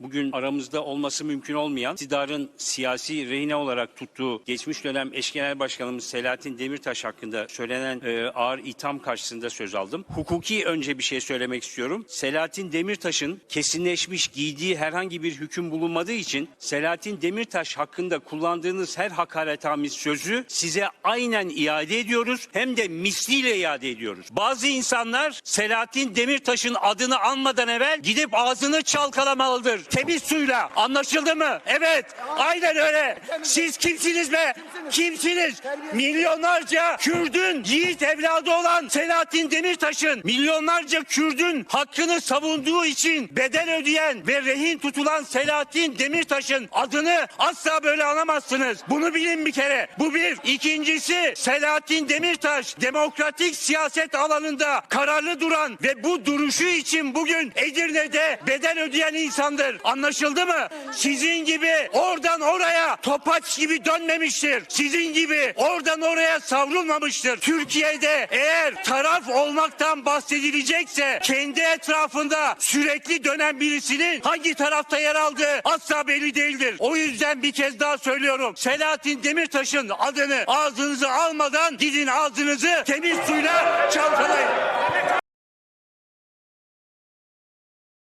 bugün aramızda olması mümkün olmayan iktidarın siyasi rehine olarak tuttuğu geçmiş dönem eş genel başkanımız Selahattin Demirtaş hakkında söylenen e, ağır itham karşısında söz aldım. Hukuki önce bir şey söylemek istiyorum. Selahattin Demirtaş'ın kesinleşmiş giydiği herhangi bir hüküm bulunmadığı için Selahattin Demirtaş hakkında kullandığınız her hakaretamiz sözü size aynen iade ediyoruz hem de misliyle iade ediyoruz. Bazı insanlar Selahattin Demirtaş'ın adını anmadan evvel gidip ağzını çalkalamalıdır. Temiz suyla. Anlaşıldı mı? Evet. Aynen öyle. Siz kimsiniz be? Kimsiniz? Milyonlarca Kürdün yiğit evladı olan Selahattin Demirtaş'ın milyonlarca Kürdün hakkını savunduğu için bedel ödeyen ve rehin tutulan Selahattin Demirtaş'ın adını asla böyle anamazsınız. Bunu bilin bir kere. Bu bir. İkincisi Selahattin Demirtaş demokratik siyaset alanında kararlı duran ve bu duruşu için bugün Edirne'de bedel ödeyen insandır. Anlaşıldı mı? Sizin gibi oradan oraya topaç gibi dönmemiştir. Sizin gibi oradan oraya savrulmamıştır. Türkiye'de eğer taraf olmaktan bahsedilecekse kendi etrafında sürekli dönen birisinin hangi tarafta yer aldığı asla belli değildir. O yüzden bir kez daha söylüyorum. Selahattin Demirtaş'ın adını ağzınıza almadan gidin ağzınızı temiz suyla çalkalayın.